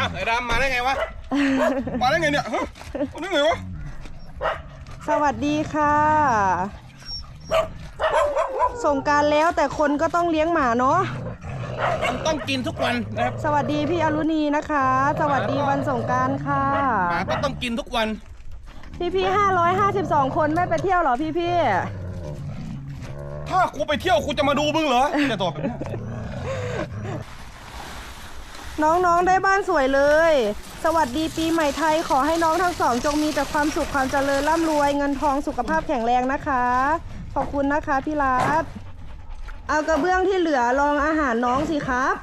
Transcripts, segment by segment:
อ้าวไอ้ดำมาได้ไงวะ มาได้ไงเนี่ยฮะมาได้ไงวะ สวัสดีค่ะ ส่งกรารแล้วแต่คนก็ต้องเลี้ยงหมาเนาะ มันต้องกินทุกวันนะครับ สวัสดีพี่อรุณีนะคะ สวัสดีวันสงกรารค่ะ หมาก็ต้องกินทุกวัน พี่พี่ห้าร้อยห้าสิบสองคนไม่ไปเที่ยวเหรอพี่พี่ถ้ากูไปเที่ยวกูจะมาดูมึงเหรอจะตอบแบบเนี้ย น้องๆได้บ้านสวยเลย สวัสดีปีใหม่ไทยขอให้น้องทั้งสองจงมีแต่ความสุขความเจริญร่ำรวยเงินทองสุขภาพแข็งแรงนะคะ ขอบคุณนะคะพี่รัตเอากระเบื้องที่เหลือลองอาหารน้องสิครับ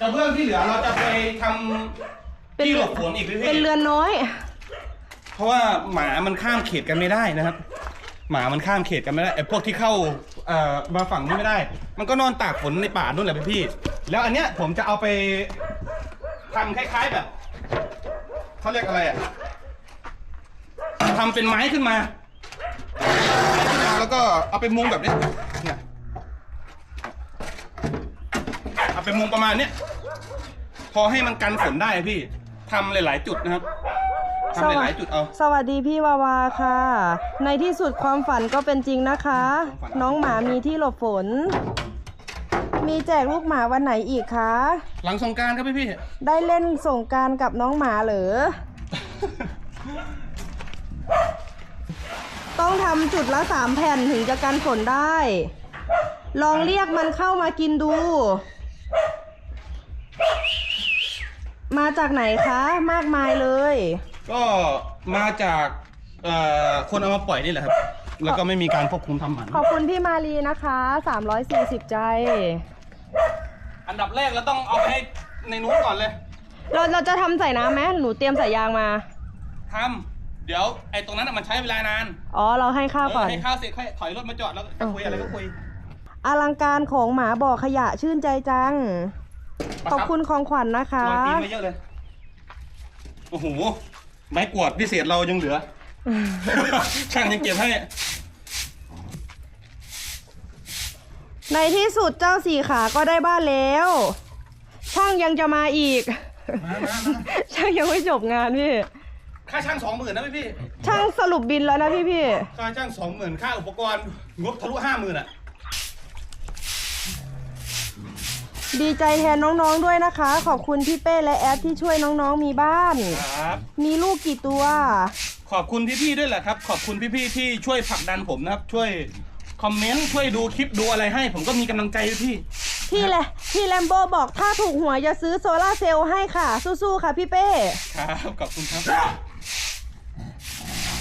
กระเบื้องที่เหลือเราจะไปทเป็นำที่หลบฝนอีกพี่เป็นเรือนน้อยเพราะว่าหมามันข้ามเขตกันไม่ได้นะครับ หมามันข้ามเขตกันไม่ได้ไอ้พวกที่เข้าเอ่อมาฝั่งนี้ไม่ได้ มันก็นอนตากฝนในป่านู่นแหละพี่ แล้วอันเนี้ยผมจะเอาไปทำคล้ายๆแบบเขาเรียกอะไรอะทำเป็นไม้ขึ้นมาแล้วก็เอาไปมุงแบบนี้เนี่ยเอาไปมุงประมาณเนี้ยพอให้มันกันฝนได้พี่ทำหลาย ๆ จุดนะครับ ทำหลายๆจุดเอา สวัสดีพี่วาวาค่ะ ในที่สุดความฝันก็เป็นจริงนะคะ ความฝัน น้องหมามีที่หลบฝน มีแจกลูกหมาวันไหนอีกคะ หลังสงกรารครับพี่พี่ได้เล่นสงกรารกับน้องหมาเหรอ ต้องทำจุดละสามแผ่นถึงจะกันฝนได้ ลองเรียกมันเข้ามากินดู มาจากไหนคะ มากมายเลย ก็มาจากเอ่อคนเอามาปล่อยนี่แหละครับ แล้วก็ไม่มีการควบคุมทำหมัน ขอบคุณพี่มารีนะคะ 340 ใจ อันดับแรกเราต้องเอาไปให้ในนู้นก่อนเลยเราเราจะทำใส่น้ำไหมหนูเตรียมใส่ยางมา ทำเดี๋ยวไอ้ตรงนั้นน่ะมันใช้เวลานานอ๋อ เราให้ข้าวก่อน เออให้ข้าวเสร็จค่อยถอยรถมาจอดแล้วก็คุยอะไรก็คุย อลังการของหมาบ่อขยะชื่นใจจัง มาขอบคุณของขวัญนะคะวางตีนมาเยอะเลย โอ้โห ไม้กวาดพิเศษเรายังเหลือ ช่างยังเก็บให้ ในที่สุดเจ้าสี่ขาก็ได้บ้านแล้ว ช่างยังจะมาอีก มามามา ช่างยังไม่จบงานพี่ ค่าช่างสองหมื่นนะพี่พี่ช่างสรุปบินแล้วนะพี่พี่ ค่าช่างสองหมื่นค่าอุปกรณ์งบทะลุห้าหมื่นอะ ดีใจแทนน้องๆด้วยนะคะ ขอบคุณพี่เป้และแอดที่ช่วยน้องๆมีบ้าน ครับ มีลูกกี่ตัว ขอบคุณพี่ๆด้วยแหละครับ ขอบคุณพี่ๆที่ช่วยผลักดันผมนะครับ ช่วยคอมเมนต์ช่วยดูคลิปดูอะไรให้ ผมก็มีกำลังใจพี่พี่แหละพี่แลมโบบอกถ้าถูกหวยจะซื้อโซลาร์เซลล์ให้ค่ะ สู้ๆค่ะพี่เป้ ครับขอบคุณครับ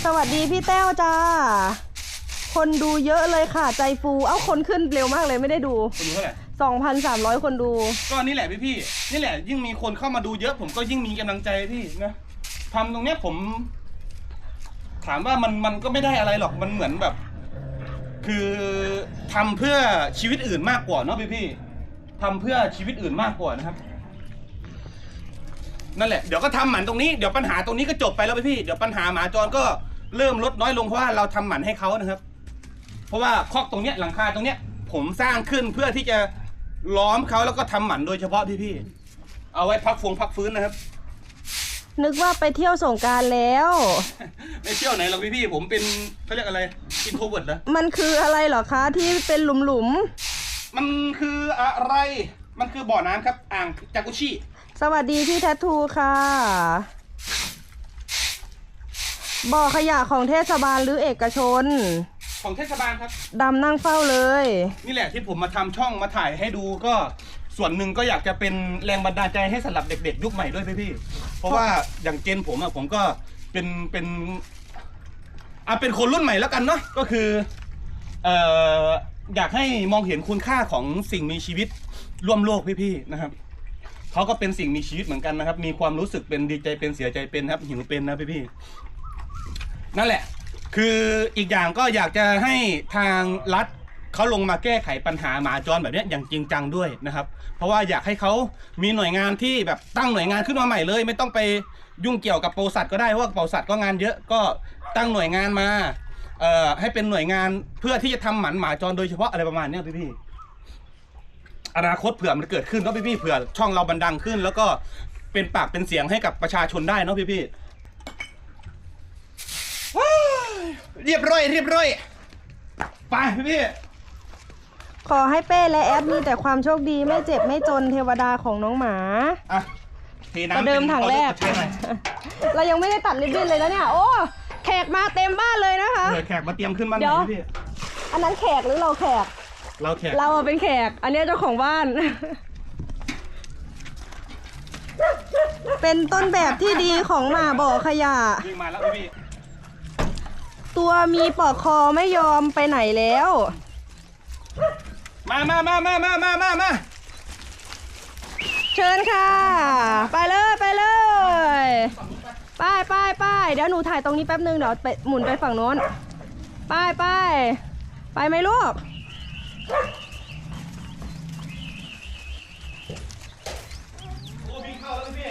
สวัสดีพี่แต้วจ้า คนดูเยอะเลยค่ะใจฟู เอ้าคนขึ้นเร็วมากเลยไม่ได้ดู คุณรู้เท่าไหร่ 2,300 คนดู ก็นี่แหละพี่ๆนี่แหละ ยิ่งมีคนเข้ามาดูเยอะ ผมก็ยิ่งมีกำลังใจพี่นะทำตรงเนี้ยผม ถามว่ามันมันก็ไม่ได้อะไรหรอกมันเหมือนแบบ คือทำเพื่อชีวิตอื่นมากกว่าเนาะพี่ๆทำเพื่อชีวิตอื่นมากกว่านะครับ นั่นแหละเดี๋ยวก็ทำหมันตรงนี้เดี๋ยวปัญหาตรงนี้ก็จบไปแล้วพี่ๆเดี๋ยวปัญหาหมาจรก็เริ่มลดน้อยลงเพราะว่าเราทำหมันให้เขานะครับ เพราะว่าคอกตรงเนี้ยหลังคาตรงเนี้ย ผมสร้างขึ้นเพื่อที่จะ ล้อมเขาแล้วก็ทำหมันโดยเฉพาะพี่ๆเอาไว้พักฟงพักฟื้นนะครับ นึกว่าไปเที่ยวสงกรารแล้ว ไม่เที่ยวไหนหรอกพี่ๆผมเป็นเขาเรียกอะไรอินโทรเวิร์ดนะมันคืออะไรเหรอคะที่เป็นหลุมมันคืออะไร มันคือบ่อน้ำครับ อ่างจากุชิ ๆสวัสดีพี่แทททูค่ะ บ่อขยะของเทศบาลหรือเอกชน ของเทศบาลครับ ดำนั่งเฝ้าเลย นี่แหละที่ผมมาทำช่องมาถ่ายให้ดูก็ส่วนหนึ่งก็อยากจะเป็นแรงบันดาลใจให้สำหรับเด็ก ๆ ยุคใหม่ด้วยพี่ๆเพราะว่าอย่างเจนผมอะผมก็เป็นเป็นอะเป็นคนรุ่นใหม่แล้วกันเนาะก็คือเอ่ออยากให้มองเห็นคุณค่าของสิ่งมีชีวิตร่วมโลกพี่ๆนะครับ เขาก็เป็นสิ่งมีชีวิตเหมือนกันนะครับ มีความรู้สึกเป็นดีใจเป็นเสียใจเป็นครับหิวเป็นนะพี่ๆนั่นแหละ คืออีกอย่างก็อยากจะให้ทางรัฐเขาลงมาแก้ไขปัญหาหมาจรแบบเนี้ยอย่างจริงจังด้วยนะครับ เพราะว่าอยากให้เขามีหน่วยงานที่แบบตั้งหน่วยงานขึ้นมาใหม่เลย ไม่ต้องไปยุ่งเกี่ยวกับปศุสัตว์ก็ได้เพราะว่าปศุสัตว์ก็งานเยอะก็ตั้งหน่วยงานมาเอ่อให้เป็นหน่วยงานเพื่อที่จะทำหมันหมาจรโดยเฉพาะอะไรประมาณเนี้ยพี่อนาคตเผื่อมันเกิดขึ้นเนาะพี่ๆเผื่อช่องเราบันดังขึ้น แล้วก็เป็นปากเป็นเสียงให้กับประชาชนได้เนาะพี่ๆว้าย เรียบร้อย เรียบร้อย ไปพี่ๆขอให้เป้และแอดมีแต่ความโชคดีไม่เจ็บไม่จนเทวดาของน้องหมา อะเทประน้ำเดิมถังแรกใช้หน่อยเรายังไม่ได้ตัดริบบิ้นเลยนะเนี่ย โอ้ แขกมาเต็มบ้านเลยนะคะ เผื่อแขกมาเตรียมขึ้นบ้านเดี๋ยวหน่อยพี่ อันนั้นแขกหรือเราแขก เราแขกเราอะเป็นแขก อันเนี้ยเจ้าของบ้าน เป็นต้นแบบที่ดีของหมาบ่อขยะ วิ่งมาแล้วพี่ ตัวมีปลอกคอไม่ยอมไปไหนแล้ว มามามามามามามามาเชิญค่ะ ไปเลยไปเลยไปไปไปเดี๋ยวหนูถ่ายตรงนี้แป๊บนึงเดี๋ยวไปหมุนไปฝั่งโน้นไปไปไปไหมลูก โอ้วิ่งเข้าแล้วพี่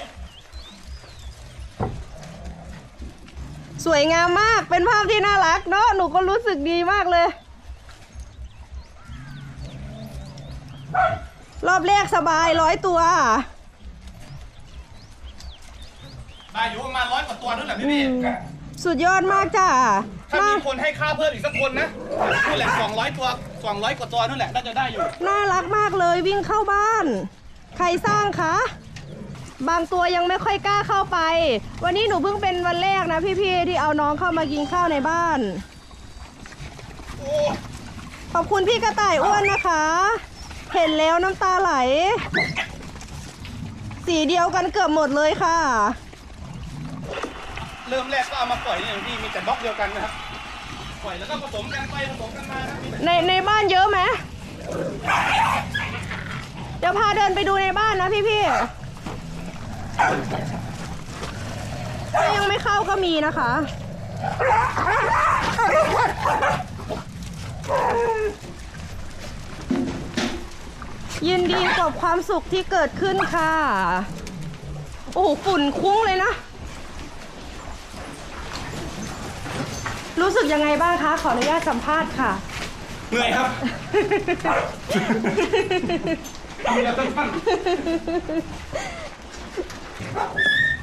สวยงามมาก เป็นภาพที่น่ารักเนาะ หนูก็รู้สึกดีมากเลย รอบแรกสบายร้อยตัวได้อยู่ประมาณร้อยกว่าตัวนั่นแหละพี่พี่สุดยอดมากจ้ะถ้าน่ามีคนให้ค่าเพิ่มอีกสักคนนะนั่นแหละสองร้อยตัวสองร้อยกว่าตัวนั่นแหละน่าจะได้อยู่ น่ารักมากเลยวิ่งเข้าบ้าน ใครสร้างคะ บางตัวยังไม่ค่อยกล้าเข้าไป วันนี้หนูเพิ่งเป็นวันแรกนะพี่ๆที่เอาน้องเข้ามากินข้าวในบ้านโอ้ขอบคุณพี่กระต่ายอ้วนนะคะ เห็นแล้วน้ำตาไหล สีเดียวกันเกือบหมดเลยค่ะ เริ่มแรกก็เอามาปล่อยอย่างที่มีแต่บล็อกเดียวกันนะครับปล่อยแล้วก็ผสมกันไปผสมกันมานะพี่ในในบ้านเยอะไหมเดี๋ยวพาเดินไปดูในบ้านนะพี่ๆ ถ้ายังไม่เข้าก็มีนะคะ ยินดีกับความสุขที่เกิดขึ้นค่ะ โอ้โหฝุ่นคุ้งเลยนะ รู้สึกยังไงบ้างคะ ขออนุญาตสัมภาษณ์ค่ะ เหนื่อยครับมีแล้วสั้น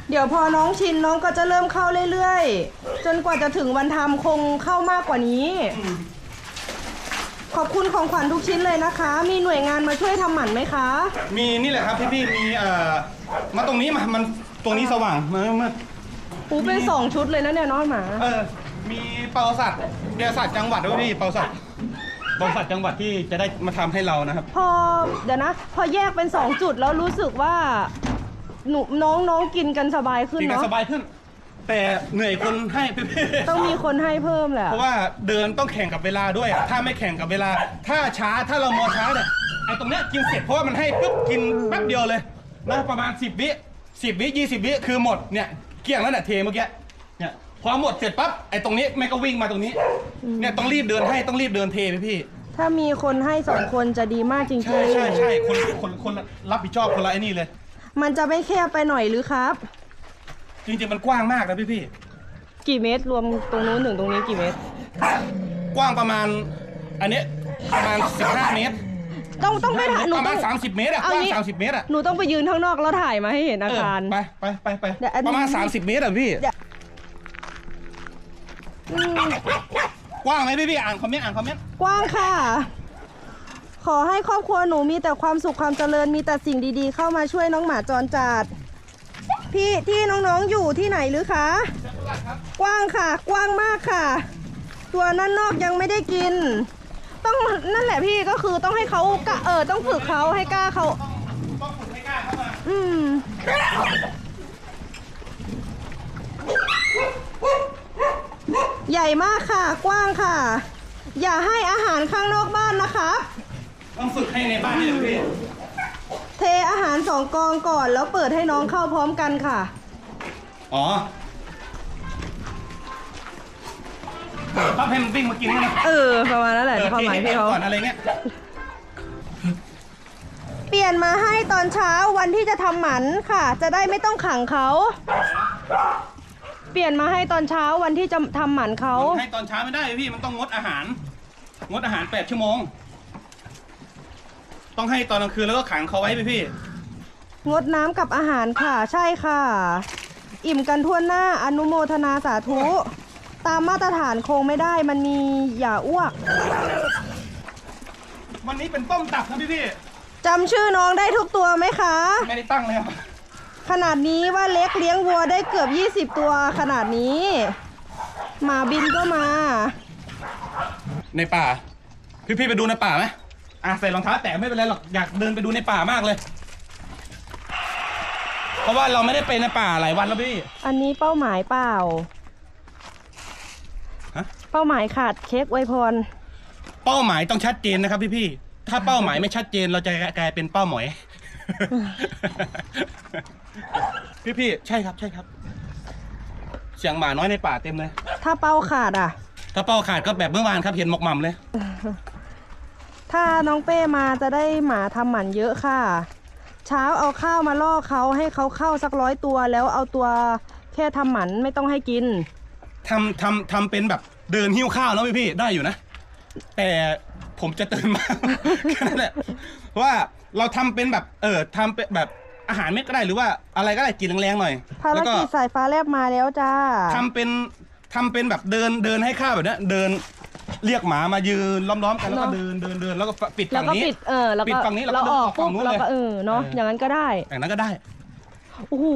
เดี๋ยวพอน้องชินน้องก็จะเริ่มเข้าเรื่อยๆ จนกว่าจะถึงวันทำคงเข้ามากกว่านี้ ขอบคุณของขวัญทุกชิ้นเลยนะคะ มีหน่วยงานมาช่วยทำหมันไหมคะๆมีนี่แหละครับพี่พี่ๆมีเอ่อมาตรงนี้มามันตรงนี้สว่างมามาอูเป็นสองชุดเลยนะเนี่ยน้องหมา เออมีเปาสัตว์เดียสัตว์จังหวัดด้วยพี่เปาสัตว์เปาสัตว์จังหวัดที่จะได้มาทำให้เรานะครับ พอเดี๋ยวนะ พอแยกเป็นสองจุดแล้วรู้สึกว่า หนูน้องน้องกินกันสบายขึ้นกินกันเนาะสบายขึ้น แต่เหนื่อยคนให้พี่พี่ต้องมีคนให้เพิ่มแหละเพราะว่าเดินต้องแข่งกับเวลาด้วยอะถ้าไม่แข่งกับเวลา ถ้าช้าถ้าเรามัวช้าเนี่ยไอ้ตรงเนี้ยกินเสร็จเพราะว่ามันให้ปุ๊บกินแป๊บเดียวเลยนะประมาณ 10 วิ10 วิ20 วิคือหมดเนี่ยเกลี้ยงแล้วเนี่ยเทเมื่อกี้เนี่ยพอหมดเสร็จปั๊บไอ้ตรงนี้แม่งก็วิ่งมาตรงนี้เนี่ยต้องรีบเดินให้ต้องรีบเดินเทพี่พี่ ถ้ามีคนให้สองคนจะดีมากจริงใช่ใช่ๆใช่คนคนคนรับผิดชอบคนละไอ้นี่เลย มันจะไม่แคบไปหน่อยหรือครับ จริงๆมันกว้างมากนะพี่พี่กี่เมตรรวมตรงนู้นถึงตรงนี้กี่เมตร กว้างประมาณ อันเนี้ยประมาณ 15 เมตรต้องต้องไปถ่ายหนูประต้มาอณง 30 เมตรอะเอากว้างงี้ 30 เมตรอะหนูต้องไปยืนข้างนอกแล้วถ่ายมาให้เห็นอาคาร เออไปไปไปไปเดี๋ยวอันนี้ประมาณ 30 เมตรอะพี่เดี๋ยว อืมกว้างไหมพี่พี่อ่านคอมเมนต์อ่านคอมเมนต์กว้างค่ะ ขอให้ครอบครัวหนูมีแต่ความสุขความเจริญมีแต่สิ่งดีๆ เข้ามาช่วยน้องหมาจรจัดพี่ที่น้องๆอยู่ที่ไหนหรือคะกว้างค่ะ กว้างมากค่ะ ตัวนั่นนอกยังไม่ได้กิน ต้องนั่นแหละพี่ก็คือต้องให้เขากะเออต้องฝึกเขาให้กล้าเขาต้องฝึกให้กล้าเข้ามาอืมใหญ่มากค่ะ กว้างค่ะ อย่าให้อาหารข้างนอกบ้านนะคะ ต้องฝึกให้ในบ้านนี่เลยพี่เทอาหารสองกองก่อนแล้วเปิดให้น้องเข้าพร้อมกันค่ะ อ๋อต้องให้มันวิ่งมากินนะเออ ประมาณนั้นแหละเออความหมายเทพี่ให้เขาก่อนอะไรเงี้ยเปลี่ยนมาให้ตอนเช้าวันที่จะทำหมันค่ะ จะได้ไม่ต้องขังเขา เปลี่ยนมาให้ตอนเช้าวันที่จะทำหมันเขาให้ตอนเช้าไม่ได้พี่มันต้องงดอาหาร งดอาหาร8ชั่วโมง ต้องให้ตอนกลางคืนแล้วก็ขังเขาไว้พี่พี่งดน้ำกับอาหารค่ะ ใช่ค่ะ อิ่มกันทั่วหน้าอนุโมทนาสาธุ ตามมาตรฐานคงไม่ได้มันมีอย่าอ้วกวันนี้เป็นต้มตับนะพี่พี่จำชื่อน้องได้ทุกตัวไหมคะ ไม่ได้ตั้งเลยครับขนาดนี้ว่าเล็กเลี้ยงวัวได้เกือบ 20 ตัวขนาดนี้หมาบินก็มา ในป่า พี่พี่ไปดูในป่าไหม อะใส่รองเท้าแตะไม่เป็นไรหรอกอยากเดินไปดูในป่ามากเลย เพราะว่าเราไม่ได้ไปในป่าหลายวันแล้วพี่ อันนี้เป้าหมายเปล่า ฮะ เป้าหมายขาดเค้กไวยพร เป้าหมายต้องชัดเจนนะครับพี่พี่ถ้าเป้าหมายไม่ชัดเจนเราจะกลายเป็นเป้าหมอย พี่พี่ใช่ครับใช่ครับ เสียงหมาน้อยในป่าเต็มเลย ถ้าเป้าขาดอะ ถ้าเป้าขาดก็แบบเมื่อวานครับเห็นหมกหม่ำเลย ถ้าน้องเป้มาจะได้หมาทำหมันเยอะค่ะ เช้าเอาข้าวมาล่อเขาให้เขาเข้าสักร้อยตัว แล้วเอาตัวแค่ทำหมันไม่ต้องให้กิน ทำทำทำเป็นแบบเดินหิ้วข้าวแล้วพี่พี่ได้อยู่นะ แต่ผมจะตื่นมาแค่นั้นแหละเพราะว่าเราทำเป็นแบบเออทำเป็นแบบอาหารเม็ดก็ได้หรือว่าอะไรก็ได้กินแรงๆหน่อยภารแล้วก็กิจสายฟ้าแลบมาแล้วจ้าทำเป็นทำเป็นแบบเดินเดินให้ข้าวแบบเนี้ยเดิน เรียกหมามายืนล้อมๆกันแล้วก็เนอะเดินเดินเดินแล้วก็ปิดแล้วฝั่งก็นี้ ปิดเออแล้วปิก็ดฝั่งนี้แล้วก็เราออกเดินออกฝั่ปุ๊งบนู้นแล้วก็เลยเออเนาะเอออ ย่างนั้นก็ได้อย่างนั้นก็ได้ โอ้โห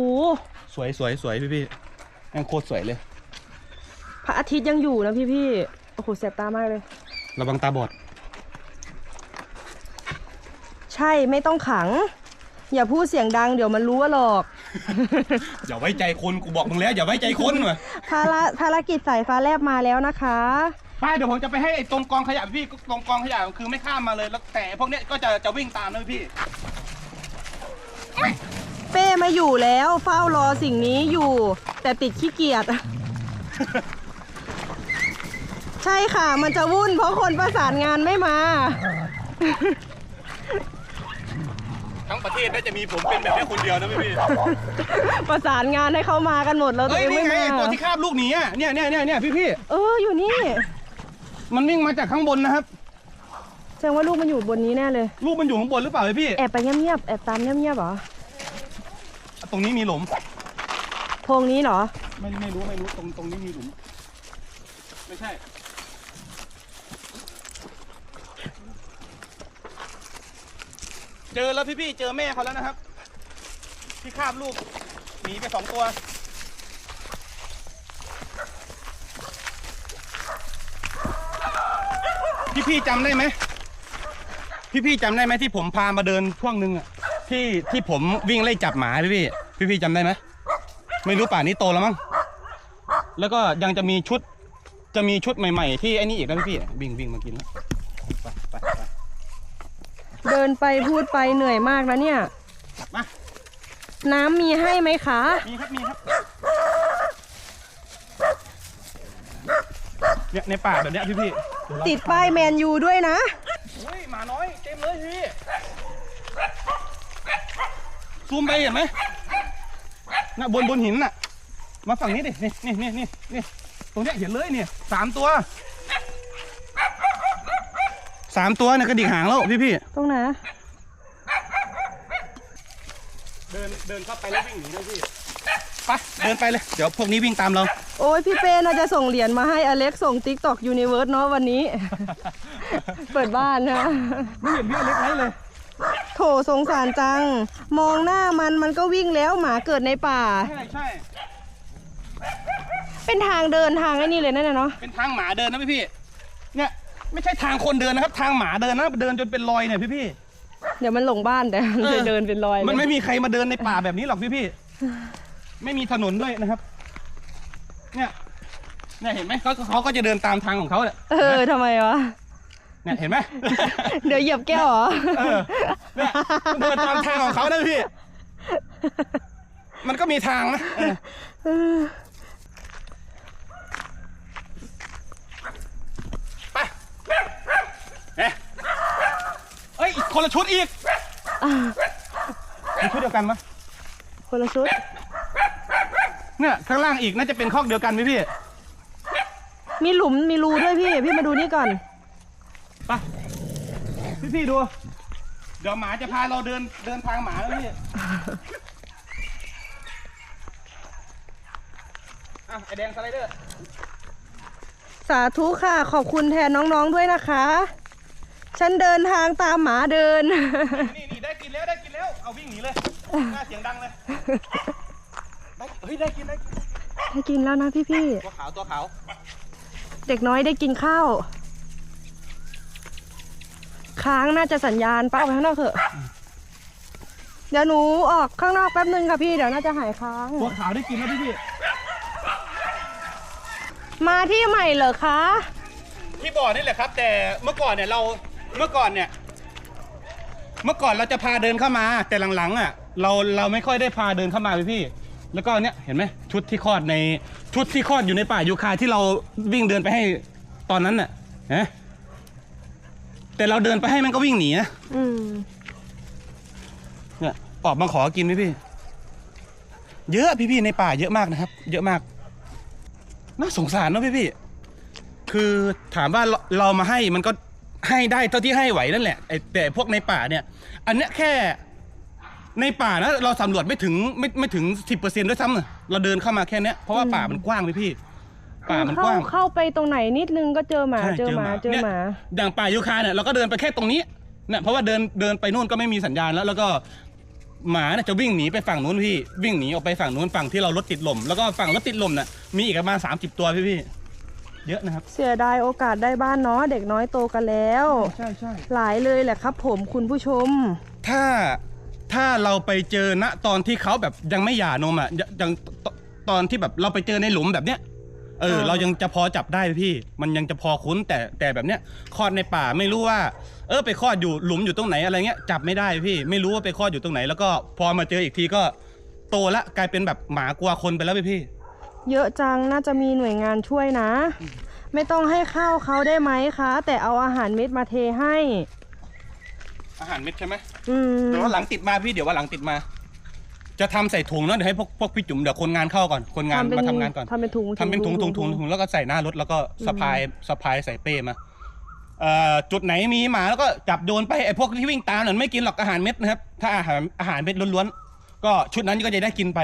สวยสวยสวยพี่พี่แม่งโคตรสวยเลย พระอาทิตย์ยังอยู่นะพี่พี่ๆโอ้โหแสบตามากเลย ระวังตาบอดใช่ไม่ต้องขัง อย่าพูดเสียงดังเดี๋ยวมันรู้ว่าหลอก อย่าไว้ใจคนกูบอกมึงแล้วอย่าไว้ใจคนว่ะภารภารกิจสายฟ้าแลบมาแล้วนะคะ ไปเดี๋ยวผมจะไปให้ไอ้ตรงกองขยะพี่ตรงกองขยะคือไม่ข้ามมาเลยแล้วแต่พวกเนี้ยก็จะจะวิ่งตามนะพี่ เป้มาอยู่แล้วเฝ้ารอสิ่งนี้อยู่ แต่ติดขี้เกียจ ใช่ค่ะ มันจะวุ่นเพราะคนประสานงานไม่มา ทั้งประเทศน่าจะมีผมเป็นแบบนี้คนเดียวนะพี่พี่ประสานงานให้เขามากันหมดแล้วตัวเฮ้ยเองนี่ไม่ไงมาไอ้ตัวที่คาบลูกหนีอะเนี่ยเนี่ยเนี่ยเนี่ยพี่พี่ เอออยู่นี่ มันวิ่งมาจากข้างบนนะครับ แสดงว่าลูกมันอยู่บนนี้แน่เลย ลูกมันอยู่ข้างบนหรือเปล่าพี่ แอบไปเงียบๆ แอบตามเงียบๆเหรอ ตรงนี้มีหลุม โพรงนี้เหรอ ไม่ไม่รู้ไม่รู้ตรงตรงนี้มีหลุม ไม่ใช่ เจอแล้วพี่พี่ๆเจอแม่เขาแล้วนะครับ ที่คาบลูกหนีไปสองตัว พี่พี่ๆจำได้ไหมพี่พี่ๆจำได้ไหมที่ผมพามาเดินช่วงหนึ่งอะที่ที่ผมวิ่งไล่จับหมาพี่พี่พี่พี่ๆจำได้ไหมไม่รู้ป่านนี้โตแล้วมั้งแล้วก็ยังจะมีชุดจะมีชุดใหม่ๆ ที่ไอ้นี่อีกนะพี่ๆวิ่งวิ่งมากินแล้วไปไปไปเดินไปพูดไปเหนื่อยมากนะเนี่ย มา น้ำมีให้ไหมคะ มีครับมีครับเนี่ยในป่าแบบเนี้ยพี่พี่ๆเยวเรา ติดป้ายแมนยูด้วยนะอุ้ยหมาน้อยเต็มเลยพี่ซูมไปเห็นไหมน่ะบนบนหินน่ะ มาฝั่งนี้ดิ นี่นี่นี่นี่นี่ตรงเนี้ยเห็นเลยเนี่ยสามตัว สามตัวเนี่ยกระดิกหางแล้วพี่พี่ตรงไหน เดินเดินเข้าไปแล้ววิ่งหนีเลยพี่ ไปเดินไปเลย เดี๋ยวพวกนี้วิ่งตามเรา โอ้ยพี่เป้น่าจะส่งเหรียญมาให้อเล็กส่ง t ิ k t o k Universe เนาะวันนี้ เปิดบ้านนะไม่เห็นพี่อเล็กไหนเลย โถสงสารจัง มองหน้ามันมันก็วิ่งแล้วหมาเกิดในป่า ใช่ใช่ เป็นทางเดินทางไอ้นี่เลยนั่นน่ะเนาะ เป็นทางหมาเดินนะพี่พี่ เนี่ยไม่ใช่ทางคนเดินนะครับ ทางหมาเดินนะเดินจนเป็นรอยเนี่ยพี่พี่ เดี๋ยวมันหลงบ้านแต่มันเออจะเดินเป็นรอยเลยมันไม่มีใครมาเดินในป่าแบบนี้หรอกพี่พี่ ไม่มีถนนด้วยนะครับ เนี่ย เนี่ยเห็นไหมเขาเขาก็จะเดินตามทางของเขาเนี่ยเออทำไมวะ เนี่ยเห็นไหมเดี๋ยวเหยียบแก้วเหรอเออเนี่ยเดินตามทางของเขานะพี่ มันก็มีทางนะเออไปเอ๊ะเอ้ยอีกคนละชุดอีกอ่ามีชุดเดียวกันไหมคนละชุด เนี่ยข้างล่างอีกน่าจะเป็นคอกเดียวกันไหมพี่มีหลุมมีรูด้วยพี่ พี่มาดูนี่ก่อน ไปพี่พี่ๆดู เดี๋ยวหมาจะพาเราเดินเดินทางหมาแล้วพี่อะไอแดงสไลเดอร์ สาธุค่ะขอบคุณแทนน้องๆด้วยนะคะ ฉันเดินทางตามหมาเดิน นี่นี่ได้กินแล้วได้กินแล้ว เอาวิ่งหนีเลยหน้าเสียงดังเลย ได้เฮ้ยได้กินได้กินให้กินแล้วนะพี่ตัวขาวตัวขาวๆเด็กน้อยได้กินข้าวค้างน่าจะสัญญาณป้าเอาไปข้างนอกเถอะ เดี๋ยวหนูออกข้างนอกแป๊บนึงค่ะพี่เดี๋ยวน่าจะหายค้าง ตัวขาวได้กินแล้วพี่พี่มาที่ใหม่เหรอคะ ที่บ่อนี่แหละครับ แต่เมื่อก่อนเนี่ยเราเมื่อก่อนเนี่ย เมื่อก่อนเราจะพาเดินเข้ามา แต่หลังๆอะ เราเราไม่ค่อยได้พาเดินเข้ามาพี่พี่ แล้วก็เนี่ยเห็นไหมชุดที่คลอดในชุดที่คลอดอยู่ในป่ายูคาที่เราวิ่งเดินไปให้ตอนนั้นน่ะเห็นไหมแต่เราเดินไปให้มันก็วิ่งหนีนะอืมเนี่ยออกมาขอกินพี่พี่เยอะพี่พี่ในป่าเยอะมากนะครับ เยอะมาก น่าสงสารเนอะพี่พี่คือถามว่าเราเรามาให้มันก็ให้ได้เท่าที่ให้ไหวนั่นแหละไอ้แต่พวกในป่าเนี่ย อันเนี้ยแค่ ในป่านะเราสำรวจไม่ถึงไม่ไม่ถึงสิบเปอร์เซ็นต์ด้วยซ้ำอะเราเดินเข้ามาแค่เนี้ยเพราะว่าป่ามันกว้างพี่พี่ ป่ามันเข้ากว้าง เข้าไปตรงไหนนิดนึงก็เจอหมาใช่เจอหมาเจอนี่ยหมาอย่างป่ายูคาเนี่ยเราก็เดินไปแค่ตรงนี้เนี่ยเพราะว่าเดินเดินไปนู่นก็ไม่มีสัญญาณแล้ว แล้วก็หมาเนี่ยจะวิ่งหนีไปฝั่งนู้นพี่วิ่งหนีออกไปฝั่งนู้นฝั่งที่เรารถติดลม แล้วก็ฝั่งรถติดลมน่ะมีอีกประมาณสามสิบตัวพี่พี่เยอะนะครับ เสียดายโอกาสได้บ้านเนาะเด็กน้อยโตกันแล้ว ใช่ใช่หลายเลยแหละครับผมคุณผู้ชม ถ้า ถ้าเราไปเจอณตอนที่เขาแบบยังไม่หย่านมอะยังยังตตอนที่แบบเราไปเจอในหลุมแบบเนี้ยเออ อ่า เรายังจะพอจับได้พี่ มันยังจะพอคุ้นแต่แต่แบบเนี้ยคลอดในป่าไม่รู้ว่า เออไปคลอดอยู่หลุมอยู่ตรงไหนอะไรเงี้ยจับไม่ได้พี่ ไม่รู้ว่าไปคลอดอยู่ตรงไหน แล้วก็พอมาเจออีกทีก็โตละกลายเป็นแบบหมากลัวคนไปแล้วพี่พี่เยอะจังน่าจะมีหน่วยงานช่วยนะ ไม่ต้องให้ข้าวเขาได้ไหมคะ แต่เอาอาหารเม็ดมาเทให้ อาหารเม็ดใช่ไหมอืมเดี๋ยววันหลังติดมาพี่เดี๋ยววันหลังติดมา จะทำใส่ถุงเนาะเดี๋ยวให้พวกพวกพี่จุ๋มเดี๋ยวคนงานเข้าก่อนคนงานเป็มาทำงานก่อน ทำเป็นถุงทำเป็นถุงถุงถุงถุงแล้วก็ใส่หน้ารถแล้วก็สะพายสะพายใส่เป้มาเอ่อจุดไหนมีหมาแล้วก็จับโยนไปไอ้พวกที่วิ่งตามนั่นไม่กินหรอกอาหารเม็ดนะครับ ถ้าอาหารอาหารเม็ดล้วนๆก็ชุดนั้นก็จะได้กินไป